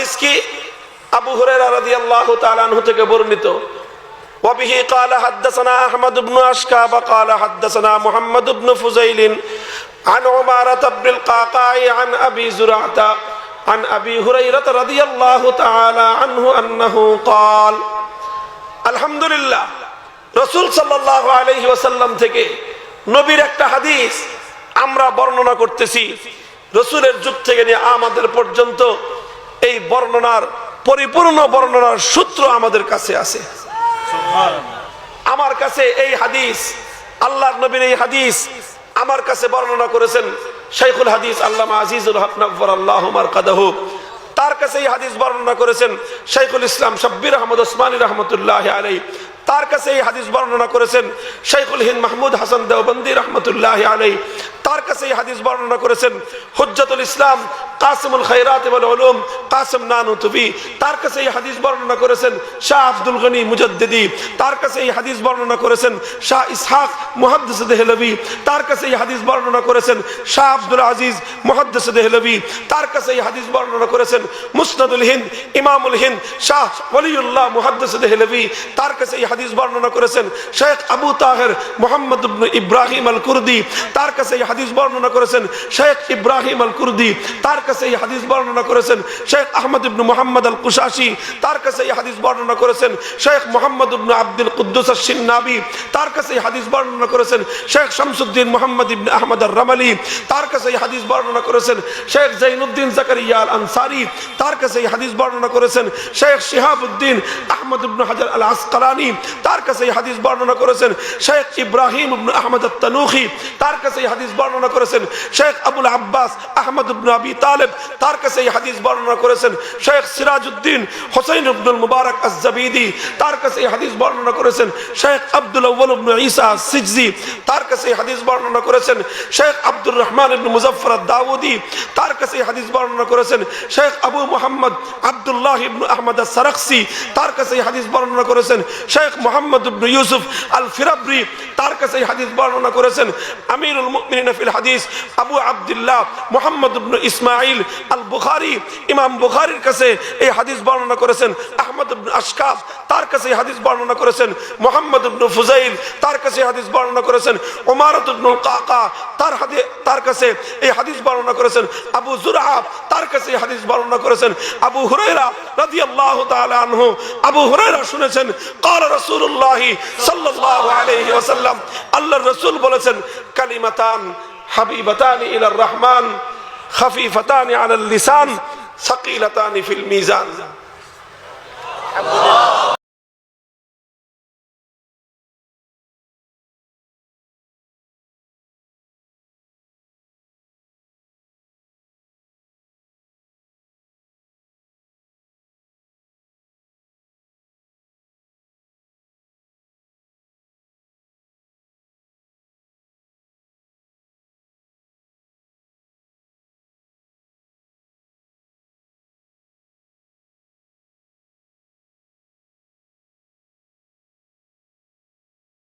হাদিস কি আবু হুরায়রা রাদিয়াল্লাহু তাআলা আনহু থেকে বর্ণিত وبه قال حدثنا احمد بن اشكاب قال حدثنا محمد بن فزيل عن عمارة بن القعقاع عن ابي زرعة عن ابي هريرة رضي الله تعالى عنه انه قال الحمد لله রসুল সাল্লাহ আলহি ওসাল্লাম থেকে নবীর একটা হাদিস আমরা বর্ণনা করতেছি রসুলের যুগ থেকে নিয়ে আমাদের পর্যন্ত এই বর্ণনার, পরিপূর্ণ বর্ণনার সূত্র আমাদের কাছে আছে। আমার কাছে এই হাদিস, আল্লাহর নবীর এই হাদিস, আমার কাছে বর্ণনা করেছেন শাইখুল হাদিস আল্লামা আজিজুল হক আল্লাহ কাদাহু তার কাছে এই হাদিস বর্ণনা করেছেন শাইখুল ইসলাম শব্বির আহমদ ওসমানী রহমতুল্লাহ আলাই তার কাছে এই হাদিস বর্ণনা করেছেন শাইখুল হিন্দ মাহমুদ হাসান দেওবন্দি রহমতুল্লাহ আলাই তার কাছে এই হাদিস বর্ণনা করেছেন হুজ্জতুল ইসলাম কাসিমুল খাইরাত এবং উলুম, কাসিম নানুতুবি, তার কাছে এই হাদিস বর্ণনা করেছেন শাহ আব্দুল গনি মুজদ্দিদি, তার কাছে এই হাদিস বর্ণনা করেছেন শাহ ইসহাক মুহাদ্দিস দেহলভি তার কাছে এই হাদিস বর্ণনা করেছেন শাহ আব্দুল আজিজ মুহাদ্দিস দেহলভি তার কাছে এই হাদিস বর্ণনা করেছেন মুসনাদুল হিন্দ, ইমামুল হিন্দ, শাহ ওলিউল্লাহ মুহাদ্দিস দেহলভি তার কাছে এই হাদিস বর্ণনা করেছেন শেখ আবু তাহের মোহাম্মদ ইব্রাহিম আল কুরদি তার কাছে এই হাদিস বর্ণনা করেছেন শেখ ইব্রাহিম আল কুরদি তার কাছে এই হাদিস বর্ণনা করেছেন শেখ আহমদ ইবনু মোহাম্মদ আল কুশাসি তার কাছে এই হাদিস বর্ণনা করেছেন শেখ মোহাম্মদ ইবনু আব্দুল কুদ্দুস সিন্নাবি তার কাছে এই হাদিস বর্ণনা করেছেন শেখ শামসুদ্দিন মোহাম্মদ ইবনে আহমদ আর রামালি তার কাছে এই হাদিস বর্ণনা করেছেন শেখ জাইনুদ্দিন জাকারিয়া আল আনসারি তার কাছে এই হাদিস বর্ণনা করেছেন শেখ শিহাবুদ্দিন আহমদ ইবনু হাজার আল আসকালানি তার কাছে এই হাদিস বর্ণনা করেছেন শেখ ইব্রাহিম ইবনু আহমদ তানুখি তার কাছে এই হাদিস বর্ণনা করেছেন শেখ আবুল আব্বাস আহমদ ইবনু আবি তালেব তার কাছে এই হাদিস বর্ণনা করেছেন শেখ সিরাজউদ্দিন হোসেন ইবনুল মুবারক আজ-জাবিদি, তার কাছে এই হাদিস বর্ণনা করেছেন শেখ আব্দুল আউয়াল ঈসা সিজজি তার কাছে এই হাদিস বর্ণনা করেছেন শেখ আব্দুর রহমান ইবনু মুজাফফর দাউদি তার কাছে এই হাদিস বর্ণনা করেছেন শেখ আবু মুহাম্মদ আব্দুল্লাহ ইবনু আহমদ সারাকসি তার কাছে এই হাদিস বর্ণনা করেছেন শেখ মোহাম্মদ ইবনু ইউসুফ আল ফিরাবরি তার কাছে এই হাদিস বর্ণনা করেছেন আমিরুল মুমিনিন ফিল হাদিস আবু আব্দুল্লাহ মোহাম্মদ ইবনু ইসমাইল আল বুখারী ইমাম বুখারীর কাছে এই হাদিস বর্ণনা করেছেন আহমদ ইবনু আশকাফ তার কাছে এই হাদিস বর্ণনা করেছেন মোহাম্মদ ইবনু ফুজাইল তার কাছে এই হাদিস বর্ণনা করেছেন ওমারত ইবনুল কাকা তার হাদিস তার কাছে এই হাদিস বর্ণনা করেছেন আবু জুরআ তার কাছে এই হাদিস বর্ণনা করেছেন আবু হুরায়রা রাদিয়াল্লাহু তাআলা আনহু আবু হুরায়রা শুনেছেন قال رسول الله صلى الله عليه وسلم আল্লাহর রাসূল বলেছেন কালিমাতান হাবিবাতান ইলার রহমান خفيفتان على اللسان ثقيلتان في الميزان.